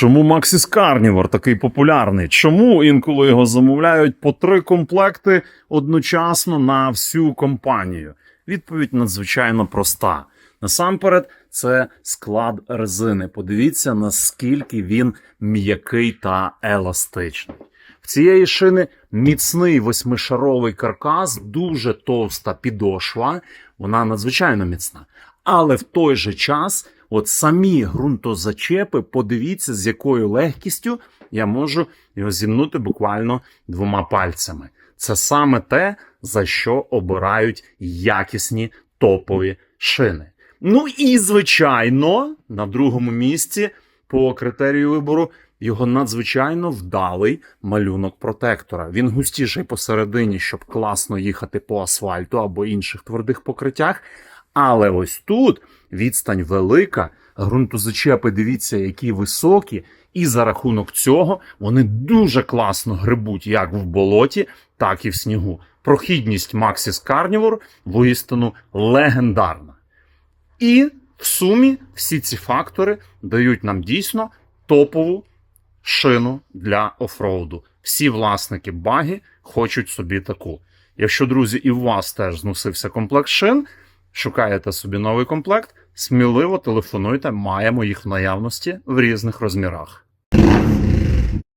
Чому Maxis Carnivore такий популярний? Чому інколи його замовляють по три комплекти одночасно на всю компанію? Відповідь надзвичайно проста. Насамперед, це склад резини. Подивіться, наскільки він м'який та еластичний. В цієї шини міцний восьмишаровий каркас, дуже товста підошва, вона надзвичайно міцна. Але в той же час, от самі ґрунтозачепи, подивіться, з якою легкістю я можу його зімнути буквально двома пальцями. Це саме те, за що обирають якісні топові шини. Ну і звичайно, на другому місці по критерію вибору його надзвичайно вдалий малюнок протектора. Він густіший посередині, щоб класно їхати по асфальту або інших твердих покриттях. Але ось тут відстань велика, ґрунтозачепи, дивіться, які високі, і за рахунок цього вони дуже класно грибуть як в болоті, так і в снігу. Прохідність Maxis Carnivore воістину легендарна. І в сумі всі ці фактори дають нам дійсно топову шину для офроуду. Всі власники баги хочуть собі таку. Якщо, друзі, і у вас теж зносився комплект шин, шукаєте собі новий комплект, сміливо телефонуйте, маємо їх в наявності в різних розмірах.